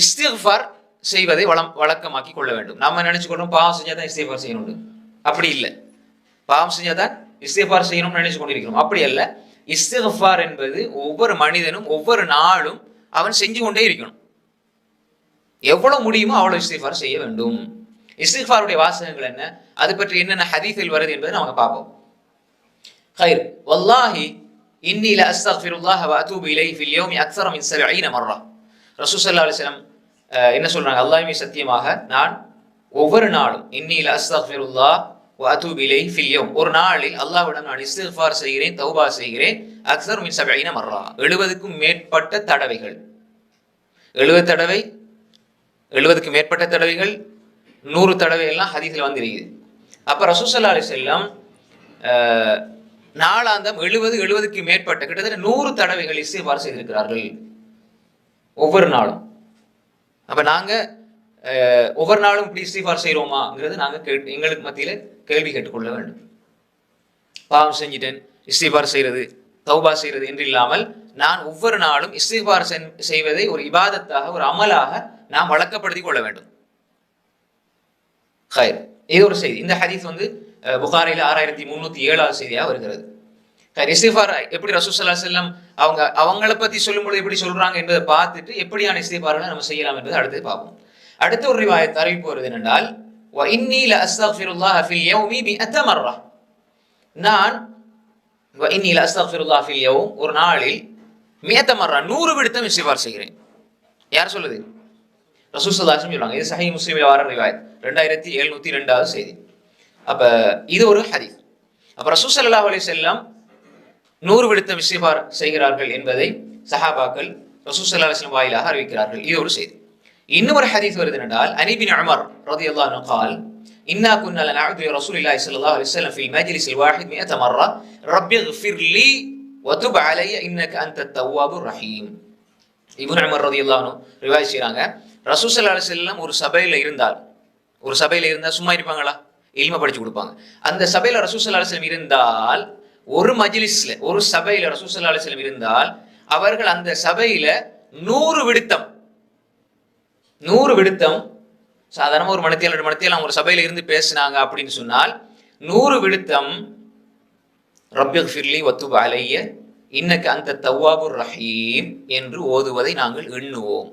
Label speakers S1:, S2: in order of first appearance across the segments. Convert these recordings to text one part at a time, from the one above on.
S1: இஸ்திஃபார் செய்வதை வளம் வழக்கமாக்கி கொள்ள வேண்டும். நம்ம நினைச்சுக்கணும்? பாவம் செஞ்சால் தான் இஸ்திஃபார் செய்யணும்னு. அப்படி இல்லை. பாவம் செஞ்சால் தான் இஸ்திஃபார் செய்யணும்னு நினைச்சு கொண்டிருக்கணும் அப்படி அல்ல. இஸ்திஃபார் என்பது ஒவ்வொரு மனிதனும் ஒவ்வொரு நாளும் அவன் செஞ்சு கொண்டே இருக்கணும். எவ்வளவு முடியுமோ அவ்வளவு இஸ்திஃபார் செய்ய வேண்டும். இஸ்திஃபாருடைய வாசகங்கள் என்ன? அது பற்றி என்னென்ன ஹதீஃபில் வருது என்பதை நம்ம பார்ப்போம். ஹைர் வல்லாஹி இன்னில அஸ்தஃபிருல்லாஹ் வ அத்தூபு இலைஹி ஃபில் யௌமி அக்ஸர மின் சபீன மர்ரா. ரசூசல்லா அலிஸ்லாம் என்ன சொல்றாங்க? அல்லாஹ்வே சத்தியமாக நான் ஒவ்வொரு நாளும் இன்னில் அஸ்தஃபிருல்லா அதுபிலை அதூபு ஒரு நாளில் அல்லாஹ்விடம் நான் இஸ்திஃபார் செய்கிறேன் தௌபா செய்கிறேன் அக்சர் மின் சபையின மர்ரா 70க்கும் மேற்பட்ட தடவைகள். 70 தடவை 70க்கு மேற்பட்ட தடவைகள் நூறு தடவை எல்லாம் ஹதீஸில் வந்திருக்குது. அப்போ ரசூசல்லா ஸல்லல்லாஹு அலைஹி நாளாந்தம் எழுபது எழுபதுக்கு மேற்பட்ட கிட்டத்தட்ட நூறு தடவைகள் இஸ்திக்ஃபார் செய்திருக்கிறார்கள். ஒவ்வொரு நாளும். அப்போ நாங்கள் ஒவ்வொரு நாளும் இப்படி இஸ்திஃபார் செய்கிறோமாங்கிறது நாங்கள் கேட்டு எங்களுக்கு மத்தியில் கேள்வி கேட்டுக்கொள்ள வேண்டும். பாவம் செஞ்சிட்டேன் இஸ்திஃபார் செய்கிறது தௌபா செய்கிறது என்று இல்லாமல் நான் ஒவ்வொரு நாளும் இஸ்திஃபார் செய்வதை ஒரு இபாதத்தாக ஒரு அமலாக நாம் வழக்கப்படுத்திக் கொள்ள வேண்டும். ஹைர். இது ஒரு செய்தி. இந்த ஹதீஸ் வந்து புகாரையில் ஆறாயிரத்தி முன்னூத்தி ஏழாவது செய்தியாக வருகிறது. இஸ்திஃபார் எப்படி ரசூசல்லா செல்லம் அவங்க அவங்கள பத்தி சொல்லும்போது எப்படி சொல்றாங்க என்பதை பார்த்துட்டு எப்படியான இஸ்திஃபார்களை நம்ம செய்யலாம் என்பதை அடுத்து பார்ப்போம். அடுத்த ஒரு ரிவாய அறிவிப்பு வருது என்னென்றால் இன்னில அஸ்தக்ஃபிருல்லாஹ் ஃபில் யௌமி பி அத்தமர்ரா நான் இன்னில அஸ்தக்ஃபிருல்லாஹ் ஃபில் யௌம் ஒரு நாளில் மியத்தமர்ரா நூறு விடுத்தம் இஸ்திஃபார் செய்கிறேன். யார் சொல்லுது? ரசூசல்லாசம் சொல்லுவாங்க இது சஹி முஸ்லீம் வார ரிவாயத். ரெண்டாயிரத்தி எழுநூத்தி ரெண்டாவது செய்தி. அப்ப இது ஒரு ஹதீஸ். அப்ப ரசூசல்லா அலி செல்லம் நூறு விடுத்தம் இஸ்திஃபார் செய்கிறார்கள் என்பதை சஹாபாக்கள் ரசூல் ஸல்லல்லாஹு அலைஹி வஸல்லம் வாயிலாக அறிவிக்கிறார்கள் இது ஒரு செய்தி இன்னும் ஒரு ஹதீஸ் வருது என்றால் அனிபின் உமர் ரலியல்லாஹு அன்ஹு قال إنا كنا لنعود لرسول الله صلى الله عليه وسلم في المجلس الواحد مئة مرة رب اغفر لي وتب علي إنك أنت التواب الرحيم இப்னு உமர் ரலியல்லாஹு அன்ஹு ரிவாய் செய்றாங்க ரசூல் ஸல்லல்லாஹு அலைஹி வஸல்லம் ஒரு சபையில இருந்தால் ஒரு சபையில இருந்தா சும்மா இருப்பாங்களா இல்ம படிச்சு கொடுப்பாங்க அந்த சபையில ரசூல் ஸல்லல்லாஹு அலைஹி வஸல்லம் இருந்தால் ஒரு மஜிலிஸ்ல ஒரு சபையில ரசூல் இருந்தால் அவர்கள் அந்த சபையில நூறு விடுத்தம். நூறு விடுத்தம். சாதாரண ஒரு மணித்தியால் ரெண்டு மணித்தியால் அவங்க ஒரு சபையில இருந்து பேசினாங்க அப்படின்னு சொன்னால் நூறு விடுத்தம் ரப்யக் ஃபிர்லி வத்துப் அலைய இன்னக்கு அந்த தவ்வாபுர் ரஹீம் என்று ஓதுவதை நாங்கள் எண்ணுவோம்.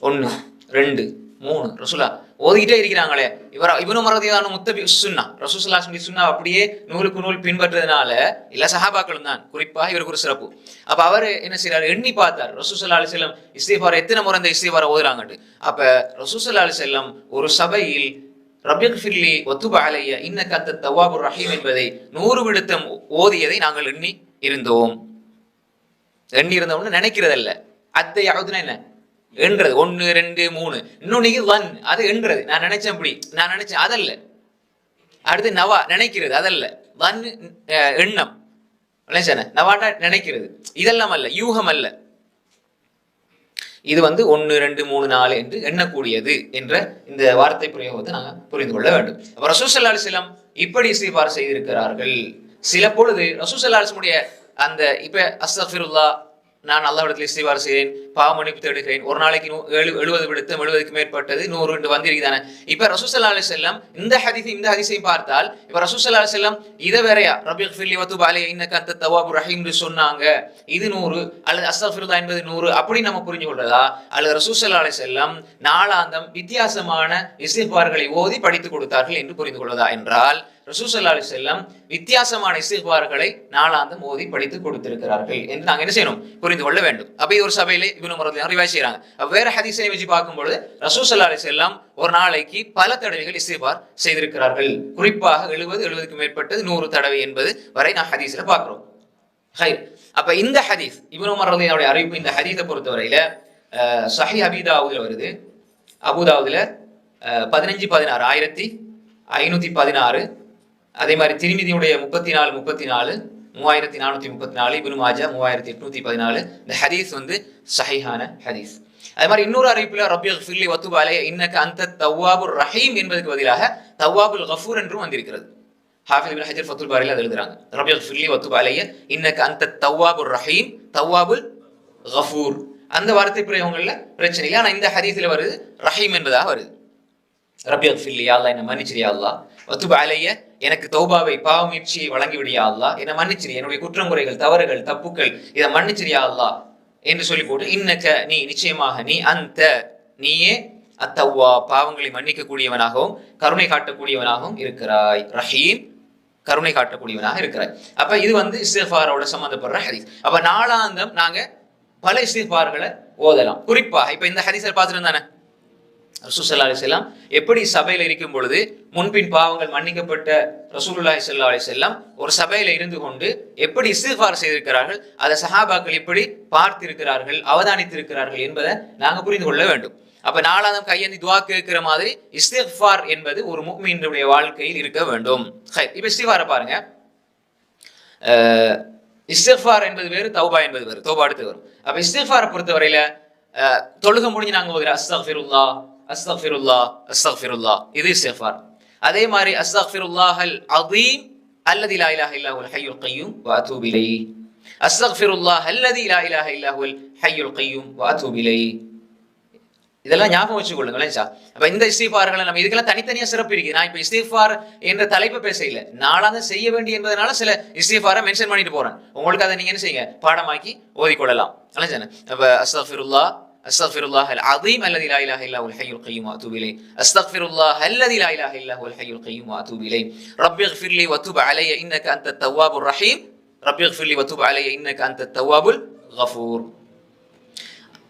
S1: ஒன்று ரெண்டு மூணு ரசுலா ஓதிக்கிட்டே இருக்கிறாங்களே. இவர் இவனு மரதியான முத்த சுன்னா. ரசூசுல்லா சொல்லி சுன்னா அப்படியே நூலுக்கு நூல் பின்பற்றதுனால இல்ல சஹாபாக்களும் தான். குறிப்பாக இவருக்கு ஒரு சிறப்பு. அப்ப அவர் என்ன செய்யறாரு எண்ணி பார்த்தார். ரசூசல்லா அலி செல்லம் இஸ்திஃபார் எத்தனை முறை இந்த இஸ்திஃபாரை ஓதுறாங்கட்டு அப்ப ரசூசல்லா அலி செல்லம் ஒரு சபையில் ரபியக் ஃபில்லி இன்ன கத்த இன்னக்க தவாபுர் ரஹீம் என்பதை நூறு விடுத்தம் ஓதியதை நாங்கள் எண்ணி இருந்தோம். எண்ணி இருந்தோம்னு நினைக்கிறதல்ல. அத்தை யாவதுன்னா என்ன? என்றது. ஒன்னு ரெண்டு மூணு. இன்னொன்னைக்கு ஒன் அது என்றது. நான் நினைச்சேன் இப்படி. நான் நினைச்சேன் அதல்ல. அடுத்து நவா நினைக்கிறது அதல்ல. வன் எண்ணம். நினைச்சேன? நவாண்டா நினைக்கிறது. இதெல்லாம் அல்ல. யூகம் அல்ல. இது வந்து ஒன்று ரெண்டு மூணு நாலு என்று எண்ணக்கூடியது என்ற இந்த வார்த்தை பிரயோகத்தை நாங்கள் புரிந்து கொள்ள வேண்டும். அப்போ ரசூசல்லா அலிஸ்லாம் இப்படி இஸ்திஃபார் செய்திருக்கிறார்கள். சில பொழுது ரசூசல்லா அந்த இப்ப அஸ்தஃபிருல்லா நான் அல்லாஹ்விடத்தில் இஸ்திஃபார் செய்கிறேன் பாவ மன்னிப்பு தேடுகிறேன். ஒரு நாளைக்கு நூ- எழு எழுபது விடுத்தம் எழுபதுக்கு மேற்பட்டது நூறு என்று வந்திருக்குதானே இப்ப ரசூசல்லா அலி செல்லம் இந்த ஹதிசை இந்த ஹதிசையும் பார்த்தால் இப்ப ரசூசல்லா அலி செல்லம் இதை வேறையா? ரபி ஃபில்லி வத்து பாலே இன்ன கத்த தவாபு ரஹீம் சொன்னாங்க. இது நூறு அல்லது அஸ்தஃபிருல்லா என்பது நூறு அப்படி நம்ம புரிஞ்சு கொள்றதா? அல்லது ரசூசல்லா அலி செல்லம் நாளாந்தம் வித்தியாசமான இஸ்திஃபார்களை ஓதி படித்துக் கொடுத்தார்கள் என்று புரிந்து கொள்வதா? என்றால் ரசூசல்லா அலி செல்லம் வித்தியாசமான இசைபார்களை நாளாந்து மோதி படித்து கொடுத்திருக்கிறார்கள் என்று நாங்க என்ன செய்யணும்? புரிந்து கொள்ள வேண்டும். அப்ப ஒரு சபையில இவனு மரத்தில் ரிவாய் செய்யறாங்க வேற ஹதீசனை வச்சு பார்க்கும்போது ரசூசல்லா அலி செல்லம் ஒரு நாளைக்கு பல தடவைகள் இசைபார் செய்திருக்கிறார்கள். குறிப்பாக எழுபது எழுபதுக்கு மேற்பட்டது நூறு தடவை என்பது வரை நான் ஹதீஸ்ல பார்க்கிறோம். ஹைர். அப்ப இந்த ஹதீஸ் இப்னு உமர் அறிவிப்பு இந்த ஹதீஸை பொறுத்தவரையில சஹி அபிதாவுதுல வருது. அபுதாவுதுல பதினஞ்சு பதினாறு ஆயிரத்தி ஐநூத்தி பதினாறு அதே மாதிரி திருமிதியுடைய முப்பத்தி நாலு முப்பத்தி நாலு மூவாயிரத்தி நானூத்தி முப்பத்தி நாலு இப்னு மாஜா மூவாயிரத்தி எட்நூத்தி பதினாலு. இந்த ஹதீஸ் வந்து சஹிஹான ஹதீஸ். அதே மாதிரி இன்னொரு அறிவிப்பில் ரபியல் ஃபில்லி வத்துபாலே இன்னக்கு அந்த தவ்வாபுர் ரஹீம் என்பதற்கு பதிலாக தவ்வாபுல் கஃபூர் என்றும் வந்திருக்கிறது. ஹாஃபிஸ் பின் ஹஜர் ஃபத்துல் பாரில அது எழுதுறாங்க. ரபியல் ஃபில்லி வத்துபாலேய இன்னக்கு அந்த தவ்வாபுர் ரஹீம் தவ்வாபுல் கஃபூர். அந்த வார்த்தை பிரயோகங்கள்ல பிரச்சனை இல்லை. ஆனால் இந்த ஹதீஸில் வருது ரஹீம் என்பதாக வருது. ரபி அஃபில்லி அல்லா என்ன மன்னிச்சிரியா அல்லா வத்துப அலைய எனக்கு தௌபாவை பாவமுயற்சியை வழங்கிவிடியா அல்லா என்னை மன்னிச்சிரி என்னுடைய குற்றங்குறைகள் தவறுகள் தப்புக்கள் இதை மன்னிச்சிரியா அல்லா என்று சொல்லி போட்டு இன்னக்க நீ நிச்சயமாக நீ அந்த நீயே அத்தவ்வா பாவங்களை மன்னிக்கக்கூடியவனாகவும் கருணை காட்டக்கூடியவனாகவும் இருக்கிறாய். ரஹீம் கருணை காட்டக்கூடியவனாக இருக்கிறாய். அப்ப இது வந்து இஸ்திஃபாரோட சம்பந்தப்படுற ஹரிஸ் அப்ப நாளாந்தம் நாங்க பல இஸ்திஃபார்களை ஓதலாம். குறிப்பாக இப்ப இந்த ஹரிசர் பார்த்துட்டு ரசூசல்லா அலிசல்லாம் எப்படி சபையில் இருக்கும் பொழுது முன்பின் பாவங்கள் மன்னிக்கப்பட்ட ரசூலுல்லாஹி ஸல்லல்லாஹு அலிசல்லாம் ஒரு சபையில் இருந்து கொண்டு எப்படி இஸ்திஃபார் செய்திருக்கிறார்கள் அதை சஹாபாக்கள் எப்படி பார்த்திருக்கிறார்கள் அவதானித்திருக்கிறார்கள் என்பதை நாங்கள் புரிந்து கொள்ள வேண்டும். அப்ப நாலாவது கையேந்தி துவாக்கு இருக்கிற மாதிரி இஸ்திஃபார் என்பது ஒரு முக்மீனுடைய வாழ்க்கையில் இருக்க வேண்டும். ஹை, இப்ப இஸ்திஃபாரை பாருங்க. இஸ்திஃபார் என்பது வேறு தௌபா என்பது வேறு தௌபா அடுத்து வரும். அப்ப இஸ்திஃபாரை பொறுத்தவரையில தொழுக முடிஞ்சு நாங்கள் அஸ்தஃபிருல்லா அஸ்தஃபிருல்லா அஸ்தஃபிருல்லா இது இஸ்தஃபார். அதே மாதிரி அஸ்தக்ஃபிருல்லாஹல் அதீம் அல்லதி லா இலாஹ இல்லா ஹுவல் ஹய்யுல் கையும் வ அத்தூபு அஸ்தஃபிருல்லாஹ் அல்லதி லா இலாஹ இல்லா ஹய்யுல் கையும் வ அத்தூபு இதெல்லாம் ஞாபகம் வச்சுக்கொள்ளுங்க இல்லையா அப்ப இந்த இஸ்திஃபார்களை நம்ம இதுக்கெல்லாம் தனித்தனியா சிறப்பு இருக்கு நான் இப்ப இஸ்திஃபார் என்ற தலைப்பு பேச இல்ல நாளாக செய்ய வேண்டிய என்பதனால சில இஸ்திஃபாரை மென்ஷன் பண்ணிட்டு போறேன். உங்களுக்கு அதை நீங்க என்ன செய்யுங்க? பாடமாக்கி ஓதிக்கொள்ளலாம். இல்லையா அப்ப அஸ்தஃபிருல்லா أستغفر الله العظيم الذي لا إله إلا هو الحي القيوم وأتوب إليه أستغفر الله الذي لا إله إلا هو الحي القيوم وأتوب إليه ربي اغفر لي وتب علي إنك أنت التواب الرحيم ربي اغفر لي وتب علي إنك أنت التواب الغفور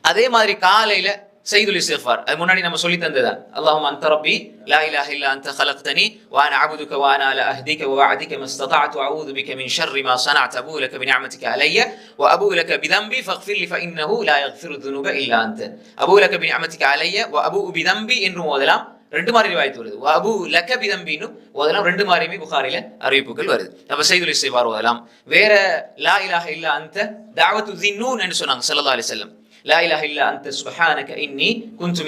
S1: அதே மாதிரி காலையில செய்துல் இஸ்திஃபார் அது முன்னாடி நம்ம சொல்லி தந்ததான் அல்லாஹும் அந்த ரப்பி லா இலாஹ இல்லா அன்த خلقتني وانا عبدك وانا على عهدك ووعدك ما استطعت واعوذ بك من شر ما صنعت ابو لك بنعمتك علي وابو لك بذنبي فاغفر لي فانه لا يغفر الذنوب الا انت ابو لك بنعمتك علي وابو بذنبي என்று ஓதலாம் ரெண்டு மாதிரி ரிவாயத்து வருது அபு லக்க பிதம்பின்னு ஓதலாம் ரெண்டு மாதிரியுமே புகாரில அறிவிப்புகள் வருது அப்ப செய்துல் இஸ்திஃபார் ஓதலாம் வேற லா இலாஹ இல்லா அந்த தாவத்து தின்னூன் என்று சொன்னாங்க ஸல்லல்லாஹு அலைஹி வஸல்லம் லா இலாஹ இல்லா அந்த இன்னி குன்து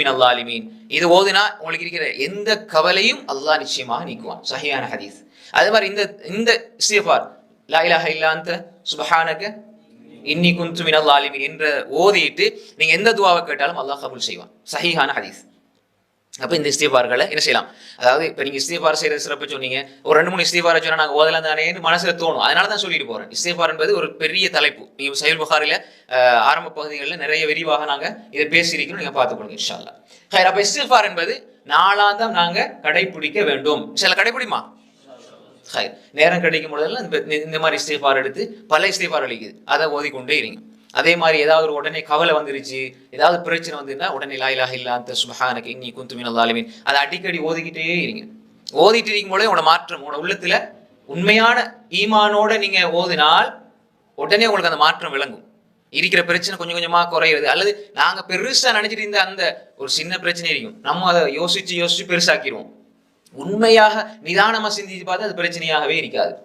S1: இது ஓதுனா உங்களுக்கு இருக்கிற எந்த கவலையும் அல்லாஹ் நிச்சயமாக நீக்குவான். சஹியான ஹதீஸ். அதே மாதிரி இந்த இந்த இஸ்திஃபார் லா இலாஹ இல்லா அந்த இன்னி குந்துமின் மினல் என்ற ஓதிட்டு நீங்க எந்த துவாவை கேட்டாலும் அல்லாஹ் கபுல் செய்வான். சஹிஹான ஹதீஸ். அப்போ இந்த இஸ்திஃபார்களை என்ன செய்யலாம்? அதாவது இப்போ நீங்க இஸ்திஃபார் செய்கிற சிறப்பு சொன்னீங்க. ஒரு ரெண்டு மூணு இஸ்திஃபாரை சொன்னா நாங்கள் ஓதலாம் தானேன்னு மனசில் தோணும். அதனால தான் சொல்லிட்டு போறேன். இஸ்திஃபார் என்பது ஒரு பெரிய தலைப்பு. நீங்க சைல் புகாரில் ஆரம்ப பகுதிகளில் நிறைய விரிவாக நாங்க இதை பேசியிருக்கணும் நீங்க பார்த்துக்கொள்ளுங்க இன்ஷால்லா அல்லாஹ் ஹைர் அப்ப இஸ்திஃபார் என்பது நாளாந்தம் நாங்க கடைபிடிக்க வேண்டும். சில கடைபிடிமா ஹைர் நேரம் கிடைக்கும் பொழுதெல்லாம் இந்த- இந்த மாதிரி இஸ்திஃபார் எடுத்து பல இஸ்திஃபார் அளிக்குது. அதை ஓதிக்கொண்டே இருங்க. அதே மாதிரி ஏதாவது ஒரு உடனே கவலை வந்துருச்சு ஏதாவது பிரச்சனை வந்துருந்தா உடனே லா இல்லாத இல்லா அந்த சுபஹானக இன்னி அதை அடிக்கடி ஓதிக்கிட்டே இருங்க. ஓதிட்டு இருக்கும் போது உங்களோட மாற்றம் உங்களோட உள்ளத்துல உண்மையான ஈமானோட நீங்க ஓதினால் உடனே உங்களுக்கு அந்த மாற்றம் விளங்கும். இருக்கிற பிரச்சனை கொஞ்சம் கொஞ்சமா குறையுது. அல்லது நாங்க பெருசா நினைச்சிட்டு இருந்த அந்த ஒரு சின்ன பிரச்சனை இருக்கும். நம்ம அதை யோசிச்சு யோசிச்சு பெருசாக்கிடுவோம். உண்மையாக நிதானமா சிந்திச்சு பார்த்தா அது பிரச்சனையாகவே இருக்காது.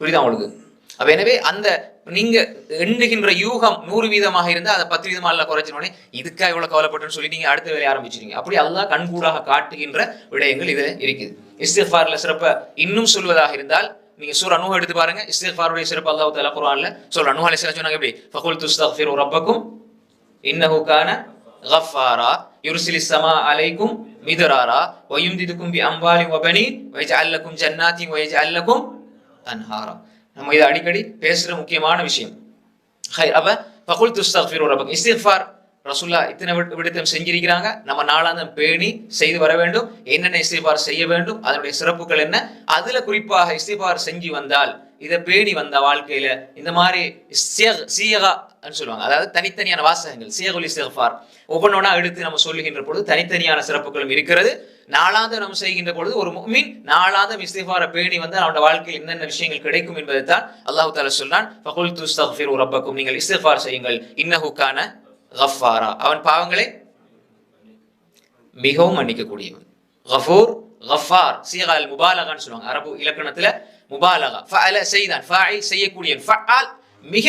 S1: புரியுதா உங்களுக்கு? அப்ப எனவே அந்த நீங்க எண்ணுகின்ற யூகம் நூறு வீதமாக இருந்தால் அதை பத்து வீதமா எல்லாம் குறைச்சினோடனே இதுக்காக இவ்வளவு கவலைப்பட்டுன்னு சொல்லி நீங்க அடுத்த வேலையை ஆரம்பிச்சிருங்க அப்படி அல்லா கண்கூடாக காட்டுகின்ற விடயங்கள் இதுல இருக்குது. இஸ்திஃபார்ல சிறப்ப இன்னும் சொல்வதாக இருந்தால் நீங்க சூர் அனுபவம் எடுத்து பாருங்க. இஸ்திஃபாருடைய சிறப்பு அல்லாஹ் தலா குரான்ல சொல்ற அனுஹா அலி சொன்னாங்க எப்படி? ஃபகுல் துஸ்தக்ஃபிரு ரப்பக்கும் இன்னஹு கான கஃபாரா சமா அலைக்கும் மிதராரா வயும்திதுக்கும் பி அம்பாலி ஒபனி வயஜ் அல்லக்கும் ஜன்னாத்தி வயஜ் அல்லக்கும் அன்ஹாரா. நம்ம இதை அடிக்கடி பேசுற முக்கியமான விஷயம். ஹை அப்ப பகுல் துஸ்தக்ஃபிரு ரப்பக் இஸ்திஃபார் ரசுல்லா இத்தனை விட- விடத்தம் செஞ்சிருக்கிறாங்க. நம்ம நாளாந்தம் பேணி செய்து வர வேண்டும். என்னென்ன இஸ்திஃபார் செய்ய வேண்டும்? அதனுடைய சிறப்புகள் என்ன? அதுல குறிப்பாக இஸ்திஃபார் செஞ்சு வந்தால் இதை பேணி வந்த வாழ்க்கையில இந்த மாதிரி சீயகா சொல்லுவாங்க. அதாவது தனித்தனியான வாசகங்கள் சியகுல் இஸ்திஃபார் ஒவ்வொன்றா எடுத்து நம்ம சொல்லுகின்ற பொழுது தனித்தனியான சிறப்புகளும் இருக்கிறது. நாளாந்த நம்ம செய்கின்ற பொழுது ஒரு மீன் நாளாந்தம் இஸ்திஃபாரை பேணி வந்து அவனோட வாழ்க்கையில் என்னென்ன விஷயங்கள் கிடைக்கும் என்பதை தான் அல்லாஹு தாலா சொல்றான். ஃபகுல் துஸ்தக்ஃபிரு ரப்பக்கும் நீங்கள் இஸ்திஃபார் செய்யுங்கள். இன்னஹுக்கான கஃபாரா அவன் பாவங்களை மிகவும் மன்னிக்கக்கூடியவன். கஃபூர் கஃபார் சீகா அல் முபாலகான்னு சொல்லுவாங்க. அரபு இலக்கணத்துல முபாலகா. ஃபஅல செய்தான். ஃபஅல் செய்யக்கூடியவன் ஃபஅல் மிக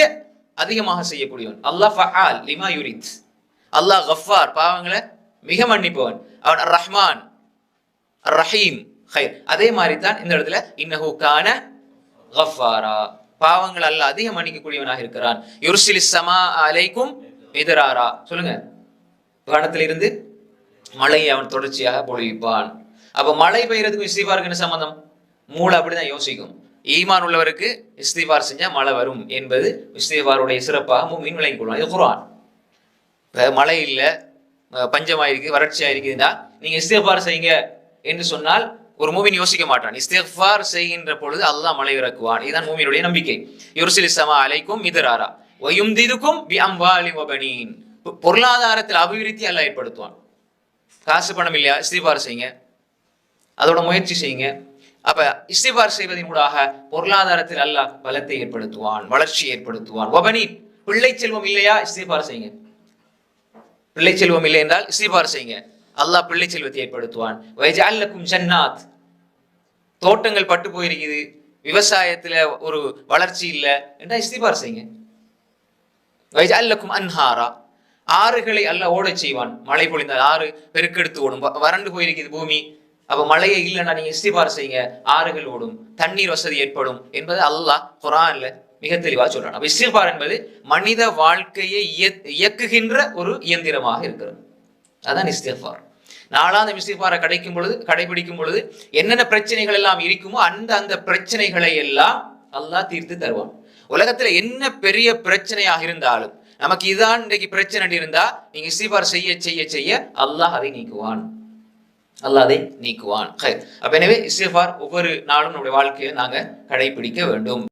S1: அதிகமாக செய்யக்கூடியவன். அல்லாஹ் ஃபஅல் லிமா யுரித். அல்லாஹ் கஃபார். பாவங்களை மிக மன்னிப்பவன். அவன் அர் ரஹ்மான் அர் ரஹீம் ஹைர். அதே மாதிரி தான் இந்த இடத்துல இன்னஹு கான கஃபாரா. பாவங்கள் அல்ல அதிகம் மன்னிக்கக்கூடியவனாக இருக்கிறான். யுர்சிலிஸ் சமா அலைக்கும் எதிராரா. சொல்லுங்க. வானத்திலிருந்து மழையை அவன் தொடர்ச்சியாக பொழிவிப்பான் அப்ப மழை பெய்யறதுக்கும் இஸ்திஃபாருக்கு என்ன சம்பந்தம்? மூளை அப்படிதான் யோசிக்கும். ஈமான் உள்ளவருக்கு இஸ்திஃபார் செஞ்சா மழை வரும் என்பது இஸ்திஃபாருடைய சிறப்பாக மீன் விளங்கி கொள்வான் இது குர்ஆன். இப்போ மழை இல்லை பஞ்சமாயிருக்கு வறட்சியாக இருக்குதுன்னா நீங்க இஸ்திஃபார் செய்யுங்க என்று சொன்னால் ஒரு மூவின் யோசிக்க மாட்டான். இஸ்திஃபார் செய்கின்ற பொழுது அல்லாஹ் மழை இறக்குவான். இதுதான் மூவியினுடைய நம்பிக்கை. யுர்சிலி இஸ்லாமா அலைக்கும் மிதராரா. வயும்திதுக்கும் பி பொருளாதாரத்தில் அபிவிருத்தி அல்ல ஏற்படுத்துவான். காசு பணம் இல்லையா? இஸ்திஃபார் செய்யுங்க. அதோட முயற்சி செய்யுங்க. அப்ப இஸ்திபார் செய்வதன் ஊடாக பொருளாதாரத்தில் அல்லாஹ் பலத்தை ஏற்படுத்துவான் வளர்ச்சி ஏற்படுத்துவான். ஒபனி பிள்ளை செல்வம் இல்லையா? இஸ்திபார் செய்யுங்க. பிள்ளை செல்வம் இல்லை என்றால் இஸ்திபார் செய்யுங்க. அல்லாஹ் பிள்ளை செல்வத்தை ஏற்படுத்துவான். வைஜாலக்கும் ஜன்னாத். தோட்டங்கள் பட்டு போயிருக்குது. விவசாயத்துல ஒரு வளர்ச்சி இல்லை என்றால் இஸ்திபார் செய்யுங்க. வைஜாலக்கும் அன்ஹாரா. ஆறுகளை அல்லாஹ் ஓடச் செய்வான். மழை பொழிந்தால் ஆறு பெருக்கெடுத்து ஓடும். வ- வறண்டு போயிருக்குது பூமி. அப்போ மழையே இல்லைன்னா நீங்க இஸ்திபார் செய்யுங்க ஆறுகள் ஓடும் தண்ணீர் வசதி ஏற்படும் என்பது அல்லாஹ் குரான்ல மிக தெளிவா சொல்றான். அப்ப இஸ்திபார் என்பது மனித வாழ்க்கையை இயக்- இயக்குகின்ற ஒரு இயந்திரமாக இருக்கிறது. அதான் இஸ்திஃபார். நாலாம் இஸ்திஃபாரை கிடைக்கும் பொழுது கடைபிடிக்கும் பொழுது என்னென்ன பிரச்சனைகள் எல்லாம் இருக்குமோ அந்த அந்த பிரச்சனைகளை எல்லாம் அல்லாஹ் தீர்த்து தருவான். உலகத்துல என்ன பெரிய பிரச்சனையாக இருந்தாலும் நமக்கு இதான் இன்றைக்கு பிரச்சனை இருந்தா நீங்க இஸ்திஃபார் செய்ய செய்ய செய்ய அல்லாஹ் அதை நீக்குவான். அல்லா அதை நீக்குவான். அப்ப எனவே இஸ்திஃபார் ஒவ்வொரு நாளும் நம்முடைய வாழ்க்கையை நாங்க கடைபிடிக்க வேண்டும்.